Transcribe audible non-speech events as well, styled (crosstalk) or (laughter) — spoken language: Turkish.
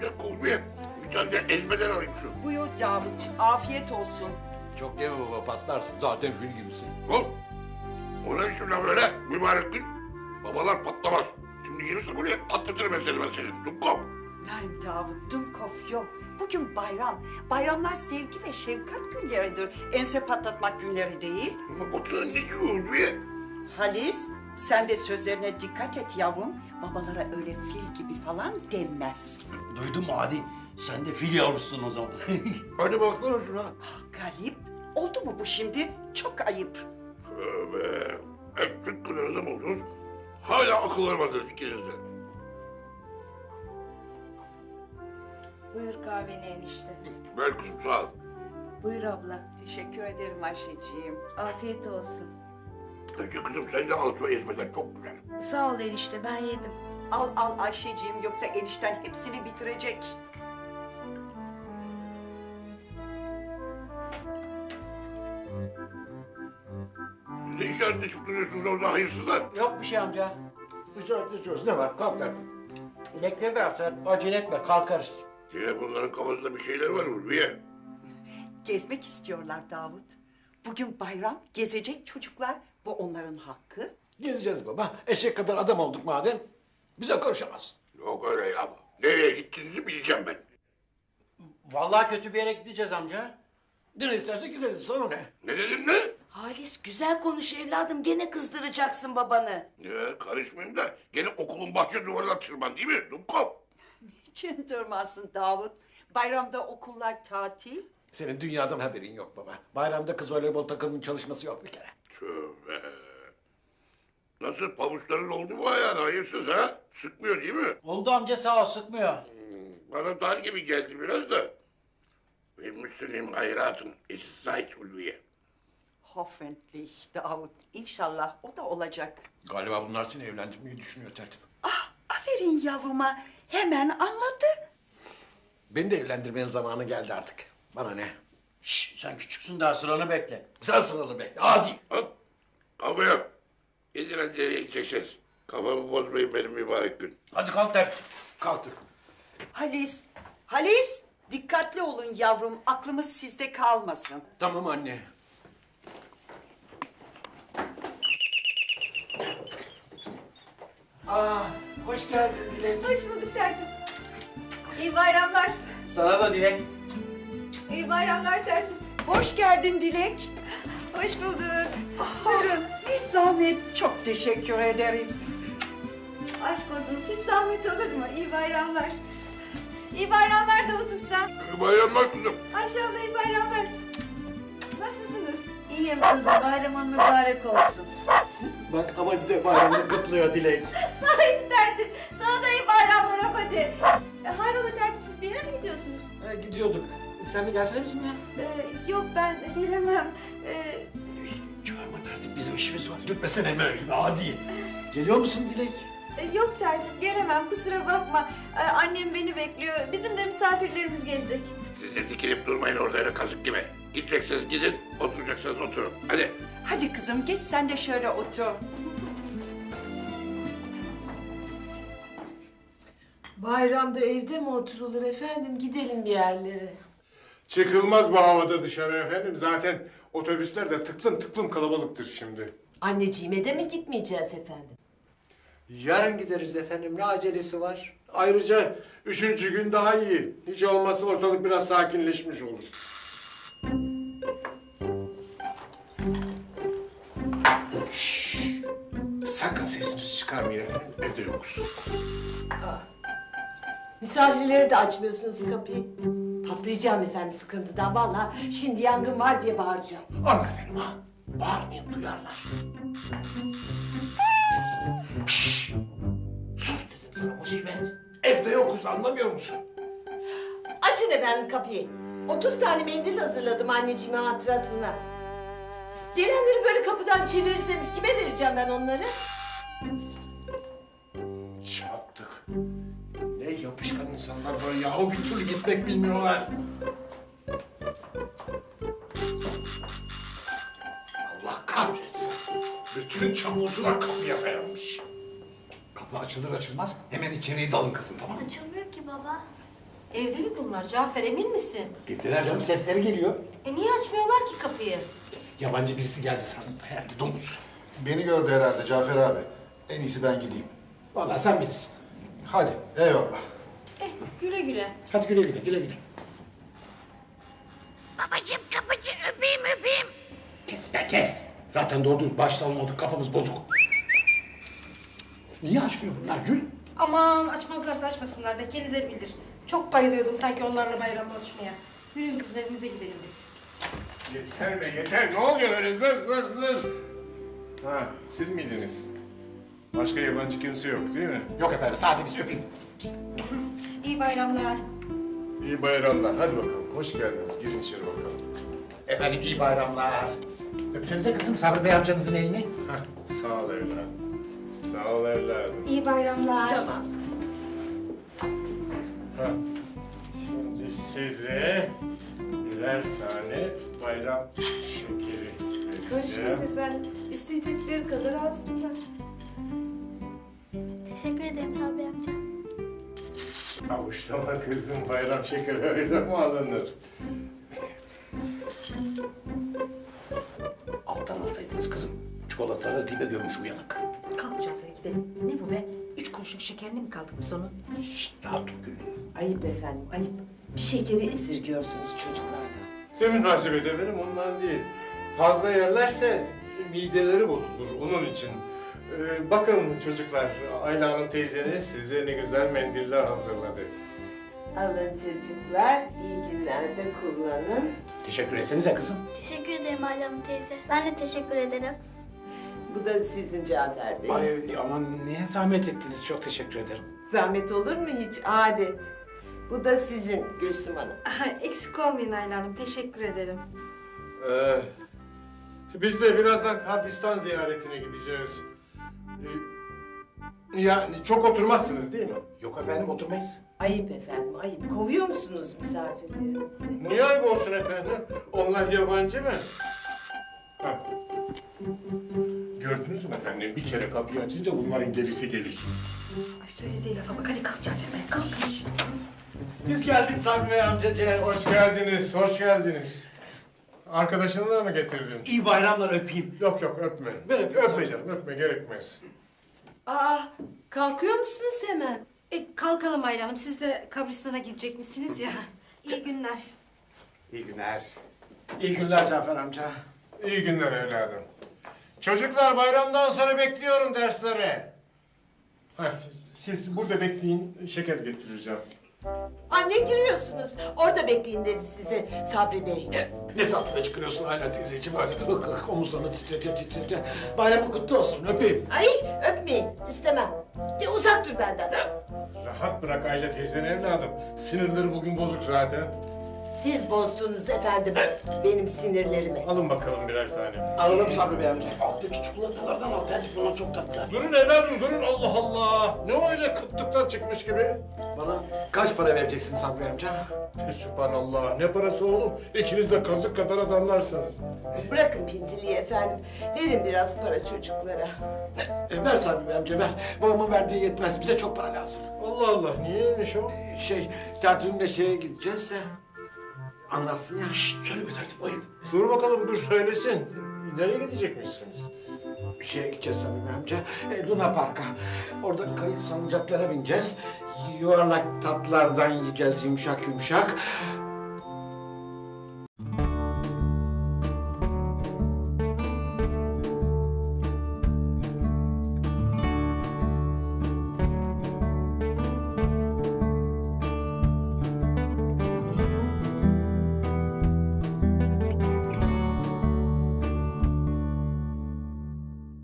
Bir dakika Ulviye. Bir tane de ezmeden alayım şu. Buyur Davut, afiyet olsun. Çok yeme baba patlarsın. Zaten fil gibisin. Ol. O ne biçim laf öyle mübarek gün? Babalar patlamaz. Şimdi gelirse buraya patlatırım ben seni ben senin. Dumkov. Nein Davut, Dumkov yok. Bugün bayram. Bayramlar sevgi ve şefkat günleridir. Ense patlatmak günleri değil. Ama Batuhan ne diyor Ulviye? Halis, sen de sözlerine dikkat et yavrum. Babalara öyle fil gibi falan denmez. Duydun mu Adi? Sen de fil yavrusun o zaman. (laughs) Hadi baksana şuna. Ah Galip, oldu mu bu şimdi? Çok ayıp. Tövbe. Hep Türk kadar adam oldunuz. Hala akıl vermediniz ikiniz de. Buyur kahveni enişte. Ver kızım sağ ol. Buyur abla. Teşekkür ederim Ayşeciğim. Afiyet olsun. Peki kızım sen de al şu ezmeden çok güzel. Sağ ol enişte ben yedim. Al al Ayşeciğim yoksa enişten hepsini bitirecek. Ne işaretleşip duruyorsunuz orada hayırsızlar? Yok bir şey amca. İşaretleşiyoruz. Ne var? Kalk derdim. Bekle biraz sen acele etme kalkarız. Yine bunların kafasında bir şeyler var Ulviye. Gezmek istiyorlar Davut. Bugün bayram, gezecek çocuklar. Bu onların hakkı. Gezeceğiz baba. Eşek kadar adam olduk madem. Bize karışamaz. Yok öyle ya. Nereye gittiğinizi bileceğim ben. Vallahi kötü bir yere gideceğiz amca. Nereye isterse gideriz. Sana ne? Ne dedim ne? Halis güzel konuş evladım gene kızdıracaksın babanı. Ya karışmayayım da gene okulun bahçe duvarına tırman değil mi? Dumkov. Niçin durmasın Davut? Bayramda okullar tatil. Senin dünyadan haberin yok baba. Bayramda kız voleybol takımının çalışması yok bir kere. Tövbe. Nasıl pabuçların oldu mu ayağına hayırsız ha? Sıkmıyor değil mi? Oldu amca sağ ol sıkmıyor. Bana dar gibi geldi biraz da. Ve Müslüman hayratın es Zeit Ulviye. Hoffentlich Davut. İnşallah o da olacak. Galiba bunlar seni evlendirmeyi düşünüyor tertip. Ah, aferin yavruma. Hemen anladı. Beni de evlendirmenin zamanı geldi artık. Bana ne? Şş, sen küçüksün daha sıranı bekle. Sen sıralı bekle. Hadi. Al. Kavga yok. Hadi nereye gideceksiniz. Kafamı bozmayın benim mübarek gün. Hadi kalk dert. Kalktık. Halis, Halis. Dikkatli olun yavrum. Aklımız sizde kalmasın. Tamam anne. Aa, hoş geldin Dilek. Hoş bulduk tertip. İyi bayramlar. Sana da dilek. İyi bayramlar tertip. Hoş geldin Dilek. Hoş bulduk. Buyurun. Bir zahmet. Çok teşekkür ederiz. Aşk olsun hiç zahmet olur mu? İyi bayramlar. İyi bayramlar Davut Usta. İyi bayramlar kızım. Ayşe abla iyi bayramlar. Nasılsınız? İyiyim kızım. Bayramın mübarek olsun. Bak ama de bayramını kutluyor Dilek. (laughs) Sahibi tertip. Sana da iyi bayramlar hadi. E, Hayrola tertip siz bir yere mi gidiyorsunuz? Ha, gidiyorduk. Sen de gelsene bizimle. Ee, yok ben gelemem. Ee, Çağırma tertip bizim işimiz var. Lütfesene Emel gibi adi. Geliyor musun Dilek? e, yok tertip gelemem kusura bakma. Ee, annem beni bekliyor. Bizim de misafirlerimiz gelecek. Siz de dikilip durmayın orada öyle kazık gibi. Gideceksiniz gidin, oturacaksınız oturun. Hadi. Hadi kızım geç sen de şöyle otur. Bayramda evde mi oturulur efendim? Gidelim bir yerlere. Çıkılmaz bu havada dışarı efendim. Zaten otobüsler de tıklım tıklım kalabalıktır şimdi. Anneciğime de mi gitmeyeceğiz efendim? Yarın gideriz efendim. Ne acelesi var? Ayrıca üçüncü gün daha iyi. Hiç olmazsa ortalık biraz sakinleşmiş olur. Sakın sesimizi çıkarmayın efendim. Evde yokuz. Misafirleri de açmıyorsunuz kapıyı. Patlayacağım efendim sıkıntıdan. Vallahi şimdi yangın var diye bağıracağım. Aman efendim ha. Bağırmayın duyarlar. Şşş! Sus dedim sana musibet. Evde yokuz anlamıyor musun? Açın efendim kapıyı. 30 tane mendil hazırladım anneciğime hatırasına. Gelenleri böyle kapıdan çevirirseniz kime vereceğim ben onları? Çattık. İnsanlar böyle yahu bir türlü gitmek bilmiyorlar. Allah kahretsin. Bütün çamurcular kapıya dayanmış. Kapı açılır açılmaz hemen içeriye dalın kızım tamam mı? Açılmıyor ki baba. Evde mi bunlar? Cafer emin misin? Gittiler canım sesleri geliyor. E niye açmıyorlar ki kapıyı? Yabancı birisi geldi sandım herhalde domuz. Beni gördü herhalde Cafer abi. En iyisi ben gideyim. Vallahi sen bilirsin. Hadi eyvallah. Eh güle güle. Hadi güle güle güle güle. Babacığım kapıcı öpeyim öpeyim. Kes be kes. Zaten doğru düz baş salmadık kafamız bozuk. Niye açmıyor bunlar Gül? Aman açmazlarsa açmasınlar be. Kendileri bilir. Çok bayılıyordum sanki onlarla bayramlaşmaya. Yürüyün kızım evimize gidelim biz. Yeter be yeter. Ne oluyor öyle zır zır zır? Ha siz miydiniz? Başka yabancı kimse yok değil mi? Yok efendim sade biz öpeyim. (laughs) İyi bayramlar. İyi bayramlar. Hadi bakalım. Hoş geldiniz. Girin içeri bakalım. Efendim iyi bayramlar. Öpsenize kızım Sabri Bey amcanızın elini. Heh, sağ ol evladım. Sağ ol evladım. İyi bayramlar. Tamam. Ha. Şimdi size birer tane bayram şekeri vereceğim. efendim. İstedikleri kadar alsınlar. Teşekkür ederim Sabri. Avuçlama kızım bayram şekeri öyle mi alınır? Alttan alsaydınız kızım. Çikolataları dibe gömmüş uyanık. Kalk Cafer'e gidelim. Ne bu be? Üç kuruşluk şekerine mi kaldık biz onun? Şşt rahat dur Gül. Ayıp efendim ayıp. Bir şekeri esirgiyorsunuz çocuklardan. Ne münasebet efendim ondan değil. Fazla yerlerse mideleri bozulur onun için. Ee, bakın çocuklar, Ayla Hanım teyzeniz size ne güzel mendiller hazırladı. Alın çocuklar, iyi günlerde kullanın. Teşekkür etsenize kızım. Teşekkür ederim Ayla Hanım teyze. Ben de teşekkür ederim. Bu da sizin Cafer Bey. Ay aman niye zahmet ettiniz? Çok teşekkür ederim. Zahmet olur mu hiç? Adet. Bu da sizin Gülsüm Hanım. Aha, eksik olmayın Ayla Hanım. Teşekkür ederim. Ee, biz de birazdan kabristan ziyaretine gideceğiz. Ee, yani çok oturmazsınız değil mi? Yok efendim oturmayız. Ayıp efendim, ayıp. Kovuyor musunuz misafirlerinizi? Niye ayıp olsun efendim? Onlar yabancı mı? Ha. Gördünüz mü efendim? Bir kere kapıyı açınca bunların gerisi gelir. Ay söylediği lafa bak. Hadi kalk Cafer Bey. Kalk. Biz geldik Sabri Bey amcacığım. Hoş geldiniz, hoş geldiniz. Arkadaşını da mı getirdin? İyi bayramlar öpeyim. Yok yok öpme. Ben öpeyim Öpme canım, öpme gerekmez. Aa, kalkıyor musunuz hemen? E, kalkalım Ayla Hanım. Siz de kabristana gidecekmişsiniz ya. (laughs) İyi günler. İyi günler. İyi günler Cafer amca. İyi günler evladım. Çocuklar bayramdan sonra bekliyorum derslere. Heh, siz burada bekleyin, şeker getireceğim. Aa, ne giriyorsunuz? Orada bekleyin dedi size Sabri Bey. Ne tatlı çıkıyorsun Ayla teyzeciğim öyle hık hık omuzlarını titrete titrete. Bayramı kutlu olsun öpeyim. Ay, öpmeyin. istemem. De, uzak dur benden. Rahat bırak Ayla teyzeni evladım. Sinirleri bugün bozuk zaten. Siz bozdunuz efendim benim sinirlerimi. Alın bakalım birer tane. Alalım Sabri Bey amca. Alttaki çikolatalardan al. Bence bunlar çok tatlı. Durun evladım durun Allah Allah. Ne o öyle kıtlıktan çıkmış gibi? Bana kaç para vereceksin Sabri Bey amca? Sübhanallah ne parası oğlum? İkiniz de kazık kadar adamlarsınız. Bırakın pintiliği efendim. Verin biraz para çocuklara. E, ver Sabri Bey amca ver. Babamın verdiği yetmez. Bize çok para lazım. Allah Allah niyeymiş o? Şey, tertibimle şeye gideceğiz de. Anlatsın ya. Şşt söyleme tertip ayıp. Dur bakalım dur söylesin. Nereye gidecekmişsiniz? Şeye gideceğiz Bey amca. E, Luna Park'a. Orada kayık salıncaklara bineceğiz. Yuvarlak tatlardan yiyeceğiz yumuşak yumuşak.